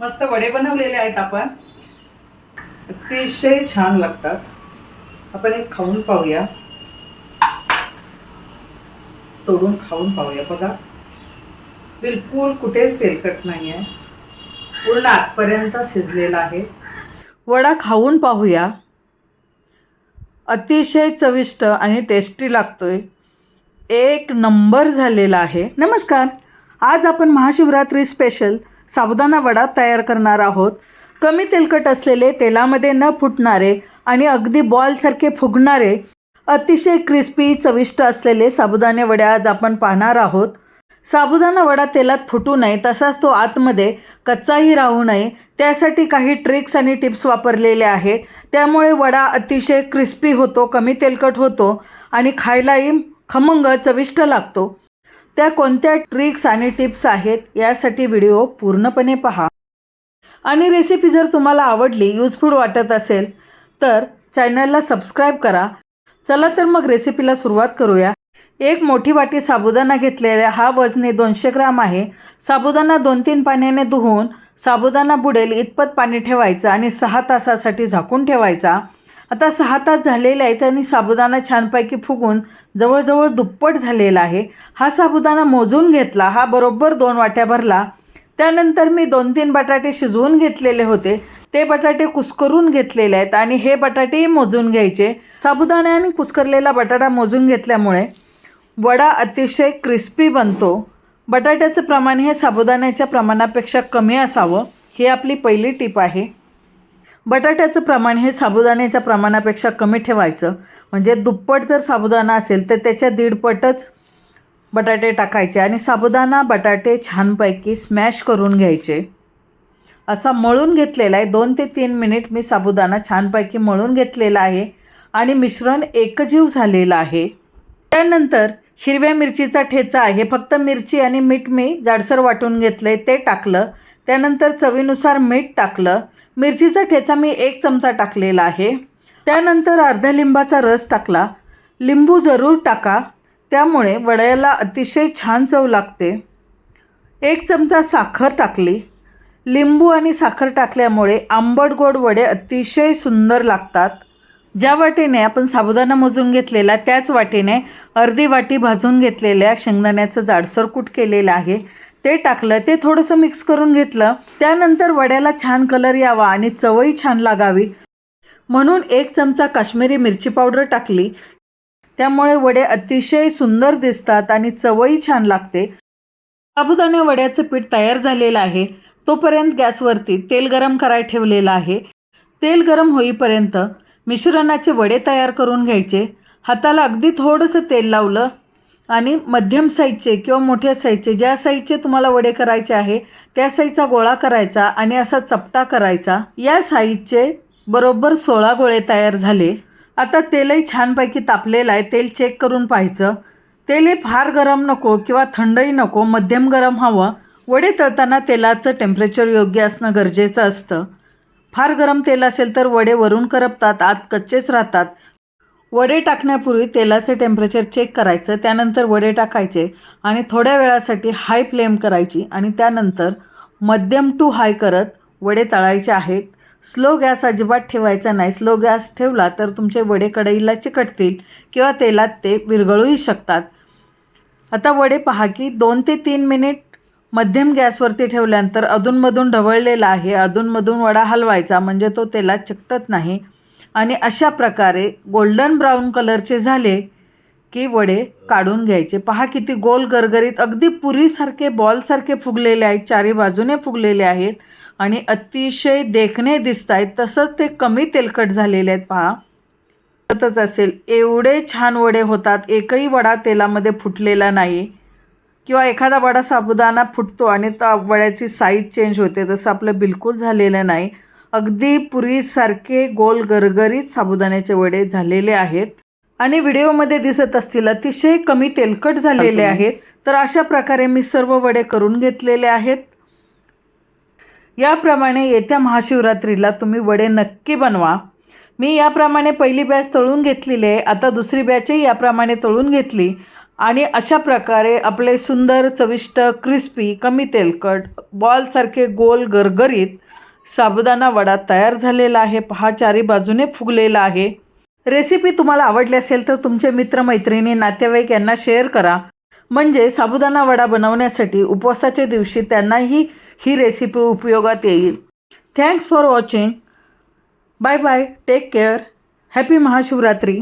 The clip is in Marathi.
मस्त वडे बनवलेले आहेत आपण. अतिशय छान लागतात. आपण एक खाऊन पाहूया. तोडून खाऊन पाहूया बघा. बिलकुल कुठेच तेलकट नाही आहे पूर्ण आतपर्यंत शिजलेला आहे. वडा खाऊन पाहूया. अतिशय चविष्ट आणि टेस्टी लागतोय. एक नंबर झालेला आहे. नमस्कार. आज आपण महाशिवरात्री स्पेशल साबुदाणा वडा तयार करणार आहोत. कमी तेलकट असलेले तेलामध्ये न फुटणारे आणि अगदी बॉलसारखे फुगणारे अतिशय क्रिस्पी चविष्ट असलेले साबुदाणे वडे आज आपण पाहणार आहोत. साबुदाणा वडा तेलात फुटू नये तसाच तो आतमध्ये कच्चाही राहू नये. त्यासाठी काही ट्रिक्स आणि टिप्स वापरलेले आहेत. त्यामुळे वडा अतिशय क्रिस्पी होतो कमी तेलकट होतो आणि खायलाही खमंग चविष्ट लागतो. त्या कोणत्या ट्रिक्स आणि टिप्स आहेत यासाठी व्हिडिओ पूर्णपणे पहा. आणि रेसिपी जर तुम्हाला आवडली यूजफुल वाटत असेल तर चॅनलला सबस्क्राईब करा. चला तर मग रेसिपीला सुरुवात करूया. एक मोठी वाटी साबुदाणा घेतलेला हा वजनी दोनशे ग्राम आहे. साबुदाणा दोन तीन पाण्याने धुवून साबुदाणा बुडेल इतपत पाणी ठेवायचं आणि सहा तासासाठी झाकून ठेवायचा. आता सहा तास झालेले आहेत आणि साबुदाणा छानपैकी फुगून जवळजवळ दुप्पट झालेला आहे. हा साबुदाणा मोजून घेतला हा बरोबर दोन वाट्या भरला. त्यानंतर मी दोन तीन बटाटे शिजवून घेतलेले होते. ते बटाटे कुस्करून घेतलेले आहेत आणि हे बटाटेही मोजून घ्यायचे. साबुदाणे आणि कुस्करलेला बटाटा मोजून घेतल्यामुळे वडा अतिशय क्रिस्पी बनतो. बटाट्याचं प्रमाण हे साबुदाण्याच्या प्रमाणापेक्षा कमी असावं ही आपली पहिली टीप आहे. बटाट्याचं प्रमाण हे साबुदाण्याच्या प्रमाणापेक्षा कमी ठेवायचं. म्हणजे दुप्पट जर साबुदाणा असेल तर त्याच्या दीडपटच बटाटे टाकायचे आणि साबुदाणा बटाटे छानपैकी स्मॅश करून घ्यायचे. असा मळून घेतलेला आहे. दोन ते तीन मिनिट मी साबुदाणा छानपैकी मळून घेतलेला आहे आणि मिश्रण एकजीव झालेलं आहे. त्यानंतर हिरव्या मिरचीचा ठेचा आहे. फक्त मिरची आणि मीठ मी जाडसर वाटून घेतलं आहे ते टाकलं. त्यानंतर चवीनुसार मीठ टाकलं. मिरचीचा ठेचा मी एक चमचा टाकलेला आहे. त्यानंतर अर्ध्या लिंबाचा रस टाकला. लिंबू जरूर टाका. त्यामुळे वड्याला अतिशय छान चव लागते. एक चमचा साखर टाकली. लिंबू आणि साखर टाकल्यामुळे आंबट गोड वडे अतिशय सुंदर लागतात. ज्या वाटीने आपण साबुदाणा मोजून घेतलेला त्याच वाटीने अर्धी वाटी भाजून घेतलेल्या शेंगदाण्याचं जाडसर कूट केलेलं आहे. ते टाकलं ते थोडंसं मिक्स करून घेतलं. त्यानंतर वड्याला छान कलर यावा आणि चवही छान लागावी. म्हणून एक चमचा काश्मीरी मिरची पावडर टाकली. त्यामुळे वडे अतिशय सुंदर दिसतात आणि चवही छान लागते. साबुदाणे वड्याचं पीठ तयार झालेलं आहे. तोपर्यंत गॅसवरती तेल गरम करायला ठेवलेलं आहे. तेल गरम होईपर्यंत मिश्रणाचे वडे तयार करून घ्यायचे. हाताला अगदी थोडंसं तेल लावलं. आणि मध्यम साईजचे किंवा मोठ्या साईजचे ज्या साईजचे तुम्हाला वडे करायचे आहे त्या साईजचा गोळा करायचा आणि असा चपटा करायचा. या साईजचे बरोबर सोळा गोळे तयार झाले. आता तेलही छानपैकी तापलेलं आहे. तेल चेक करून पाहायचं. तेलही फार गरम नको किंवा थंडही नको मध्यम गरम हवं. वडे तळताना तेलाचं टेम्परेचर योग्य असणं गरजेचं असतं. फार गरम तेल असेल तर वडे वरून करपतात आत कच्चेच राहतात. वडे टाकण्यापूर्वी तेलाचे टेम्परेचर चेक करायचं त्यानंतर वडे टाकायचे आणि थोड्या वेळासाठी हाय फ्लेम करायची आणि त्यानंतर मध्यम टू हाय करत वडे तळायचे आहेत. स्लो गॅस अजिबात ठेवायचा नाही. स्लो गॅस ठेवला तर तुमचे वडे कढईला चिकटतील किंवा तेलात ते विरघळूही शकतात. आता वडे पहा की दोन ते तीन मिनिट मध्यम गॅसवरती ठेवल्यानंतर अधूनमधून ढवळलेला आहे. अधूनमधून वडा हलवायचा म्हणजे तो तेलात चिकटत नाही. आणि अशा प्रकारे गोल्डन ब्राऊन कलरचे झाले की वडे काढून घ्यायचे. पहा किती गोल गरगरीत अगदी पुरीसारखे बॉलसारखे फुगलेले आहेत चारी बाजूने फुगलेले आहेत आणि अतिशय देखणे दिसत आहेत. तसंच ते कमी तेलकट झालेले आहेत पहा. तसंच असेल एवढे छान वडे होतात एकही वडा तेलामध्ये फुटलेला नाही. किंवा एखादा वडा साबुदाणा फुटतो आणि त्या वड्याची साईज चेंज होते तसं आपलं बिलकुल झालेलं नाही. अगदी पुरीसारखे गोल गरगरीत साबुदाण्याचे वडे झालेले आहेत. आणि व्हिडिओमध्ये दिसत असतील अतिशय कमी तेलकट झालेले आहेत. तर अशा प्रकारे मी सर्व वडे करून घेतलेले आहेत. याप्रमाणे येत्या महाशिवरात्रीला तुम्ही वडे नक्की बनवा. मी याप्रमाणे पहिली बॅच तळून घेतलेली आहे. आता दुसरी बॅचही याप्रमाणे तळून घेतली. आणि अशा प्रकारे आपले सुंदर चविष्ट क्रिस्पी कमी तेलकट बॉलसारखे गोल गरगरीत साबुदाणा वडा तयार झालेला आहे पहा चारी बाजूने फुगलेला आहे. रेसिपी तुम्हाला आवडली असेल तर तुमचे मित्रमैत्रिणी नातेवाईक यांना शेअर करा. म्हणजे साबुदाणा वडा बनवण्यासाठी उपवासाच्या दिवशी त्यांनाही ही रेसिपी उपयोगात येईल. Thanks for watching bye bye take care happy Mahashivratri